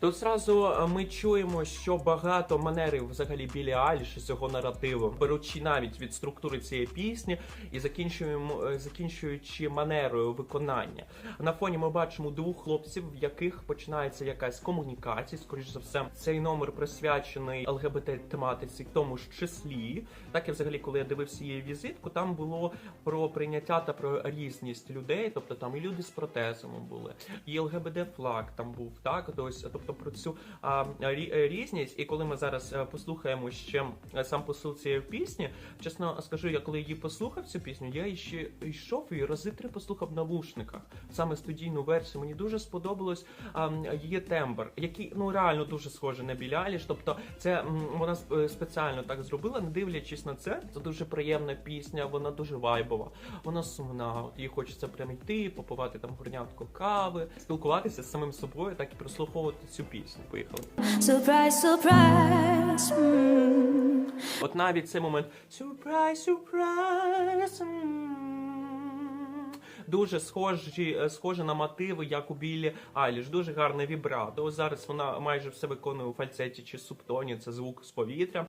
Тут зразу е, ми чуємо, що багато манерів взагалі білі Айліш цього наративу, беручи навіть від структури цієї пісні і закінчуємо е, закінчуючи манерою виконання. На фоні ми бачимо двох хлопців, в яких починається якась комунікація. Скоріш за все, цей номер присвячений ЛГБТ тематиці, в тому ж числі. Так і взагалі, коли я дивився її візитку, там було про прийняття та про різність людей, тобто там і люди з протезами були, і ЛГБТ флаг там був, так ось, тобто про цю а, рі- е, різність. І коли ми зараз е, послухаємо ще е, сам посил цієї пісні, чесно скажу, я коли її послухав цю пісню, я ще йшов і рази три послухав навушниках, саме студійну версію. Мені дуже сподобалось а, її тембр, який ну реально дуже схожий на Білі Айліш. Тобто, це вона спеціально так зробила, не дивлячись на це. Це дуже приємна пісня, вона дуже вайбова, вона сумна. От їй хочеться прям йти, попивати там горнятку кави, спілкуватися з самим собою, так і прослуховувати цю пісню. Поїхали. Surprise, surprise. mm. От навіть цей момент сюрприз, сюрприз. м. Дуже схожі, е, схоже на мотиви, як у Біллі Айліш. Дуже гарне вібрато. Зараз вона майже все виконує у фальцеті чи субтоні. Це звук з повітря.